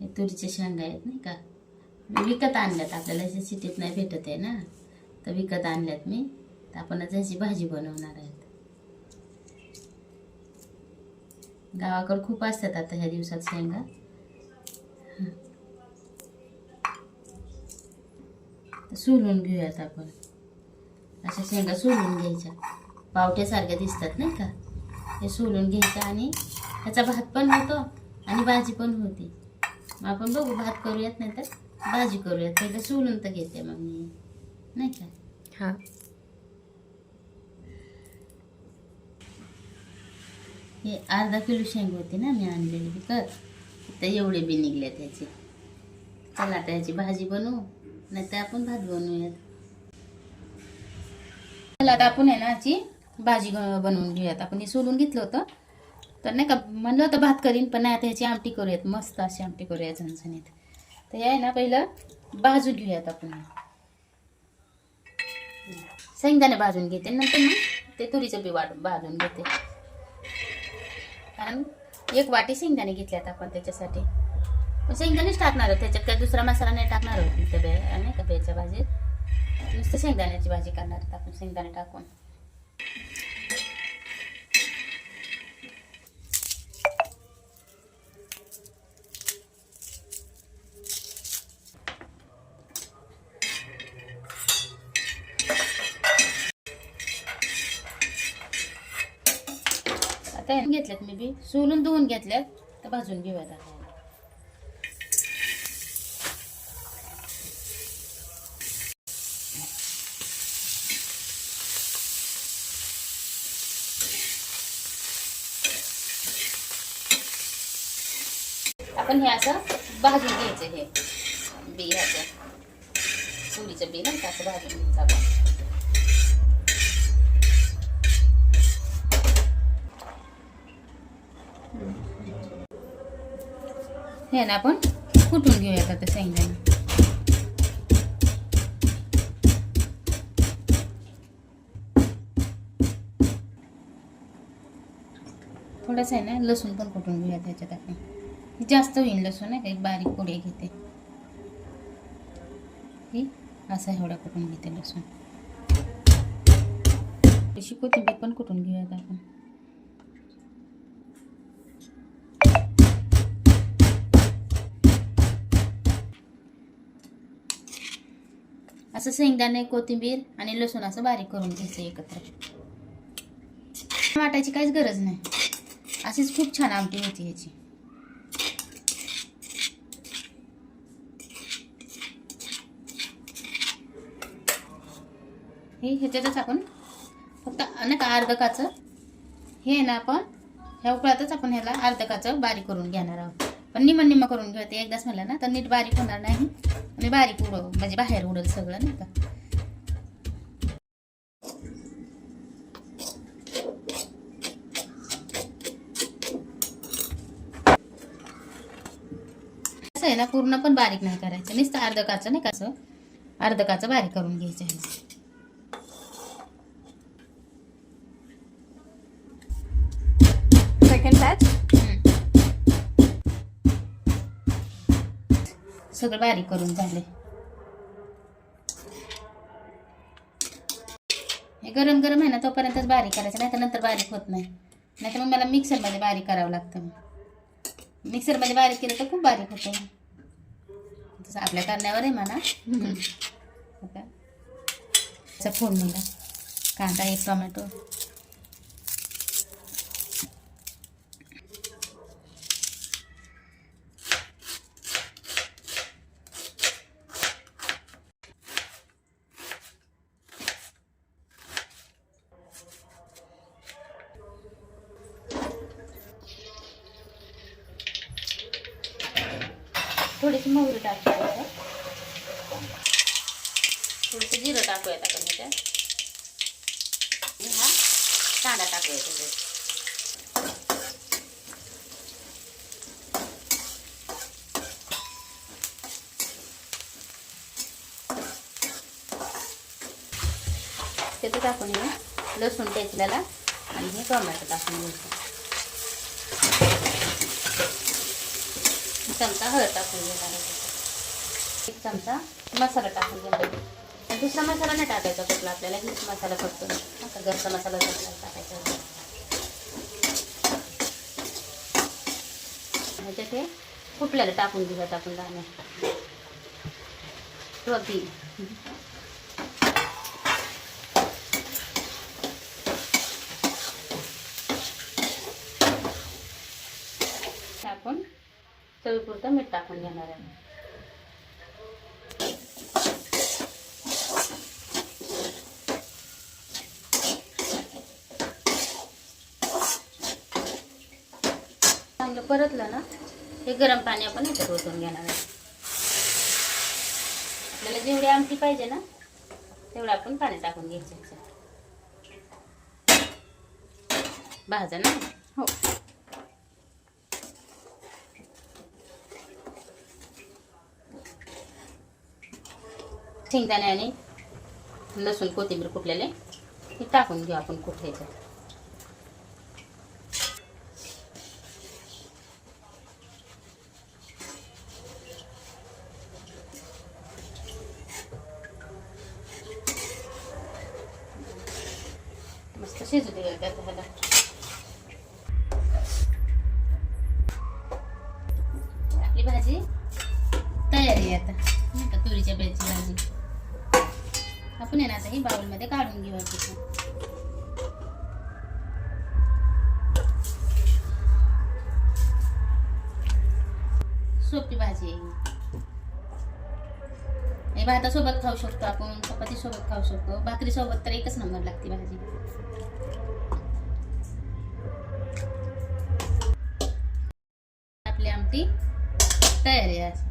हे तुरीच्या शेंगा आहेत नाही का? विकत आणल्यात. आपल्याला याच्या सिटीत नाही भेटत आहे ना? तर विकत आणल्यात मी. तर आपण आज ह्याची भाजी बनवणार आहेत. गावाकडं खूप असतात आता ह्या दिवसात शेंगा. तर सोलून घेऊयात आपण. अशा शेंगा सोलून घ्यायच्या. पावट्यासारख्या दिसतात नाही का? हे सोलून घ्यायचं आणि ह्याचा भात पण होतो आणि भाजी पण होती. मग आपण बघू भात करूयात नाही तर भाजी करूयात. पहिलं सोलून तर घेते मग मी. नाही का? हा. हे अर्धा किलो शेंग होती ना मी आणलेली विकत. तर एवढे बी निघले त्याचे चला आता याची भाजी बनवू नाही तर आपण भात बनवूयात. चला आता आपण आहे ना याची भाजी बनवून घेऊयात. आपण हे सोलून घेतलं होतं. तर नाही का म्हणलं होतं भात करीन पण नाही आता ह्याची आमटी करूयात मस्त अशी आमटी करूया झणझणीत. तर हे आहे ना पहिलं भाजून घेऊयात आपण. शेंगदाणे भाजून घेते नंतर मग ते तुरीचं बी वाट भाजून घेते. कारण एक वाटी शेंगदाणे घेतल्यात आपण त्याच्यासाठी. पण शेंगदाणेच टाकणार आहोत त्याच्यात काय दुसरा मसाला नाही टाकणार आहोत त्या बे नाही का बेच्या भाजीत. नुसतं शेंगदाण्याची भाजी करणार आपण शेंगदाणे टाकून. आता घेतल्यात मी बी. सोलून धुवून घेतल्यात. तर भाजून घेऊयात आता. आपण हे असं भाजून घ्यायचं हे. बी ह्याचं. तुरीचं बी नाही का असं भाजून घ्यायचं आपण. हे ना आपण कुठून घेऊयात आता शेंगदाणे? थोडंसं आहे ना लसूण पण कुठून घेऊया त्याच्यात आपण. जास्त होईल लसूण आहे का? बारीक पुढे घेते. हे असा एवढा कुठून घेते लसूण. तशी कोथिंबीर पण कुठून घेऊयात आपण? असं शेंगदाणे कोथिंबीर आणि लसूण असं बारीक करून घ्यायचं एकत्र. वाटायची काहीच गरज नाही. अशीच खूप छान आमटी होती ह्याची. हे ह्याच्यातच आपण फक्त नाही का अर्ध काचं हे आहे ना आपण ह्या उकळातच आपण ह्याला अर्ध काचं बारीक करून घेणार आहोत. पण निम्म निम्म करून घेऊ ते एकदाच म्हणलं ना तर नीट बारीक होणार नाही. आणि बारीक उडव म्हणजे बाहेर उडल सगळं नाही का? आहे ना पूर्ण पण बारीक नाही करायचं. नुसतं अर्ध काचं नाही कसं अर्धकाचं अर्ध काचं बारीक करून घ्यायचं आहे. सगळं बारीक करून झाले हे गरम गरम आहे ना तोपर्यंतच बारीक करायचं नाही तर नंतर बारीक होत नाही. नाही तर मग मला मिक्सरमध्ये बारीक करावं लागतं मिक्सरमध्ये बारीक केलं तर खूप बारीक होतं. तसं आपल्या करण्यावर आहे म्हणा. आता. फोडणीला. कांदा एक टोमॅटो. थोडीशी मोहरी टाकूया त्याच्यात. थोडंसं जिरं टाकूया आपण त्याच्यात त्यात. हा कांदा टाकूया त्याच्यात त्याचं टाकून घेऊ लसूण टेचल्याला आणि हे टोमॅटो टाकून घ्यायचं. चमचा हळद टाकून घेणार आहे. एक चमचा मसाला टाकून घेणार आहे. आणि दुसरा मसाला नाही टाकायचा कुठला आपल्याला हीच मसाला फक्त. आता घरचा मसाला टाकला टाकायचा ह्याच्यात हे फुटल्याला टाकून दिलं आपण दाणे. तो अगदी हे आपण चवीपुरतं मीठ टाकून घेणार आहे चांगलं परतलं ना हे गरम पाणी आपण याच्यात ओतून घेणार आहे. आपल्याला जेवढी आमटी पाहिजे ना तेवढं आपण पाणी टाकून घ्यायचं भाजा ना? हो. शेंगदाणे आणि लसूण कोथिंबीर कुठलेले हे टाकून घेऊ आपण कुठल्याचं मस्त शिजू दे ह्याला आपली भाजी तयारी आहे आता. नाही का तुरीच्या बेची भाजी. आपण आहे ना आता हे बाउलमध्ये काढून घेऊ तिथे सोपी भाजी आहे भातासोबत खाऊ शकतो आपण चपाती सोबत खाऊ शकतो. भाकरी सोबत तर एकच नंबर लागते भाजी. आपली आमटी तयारी आहे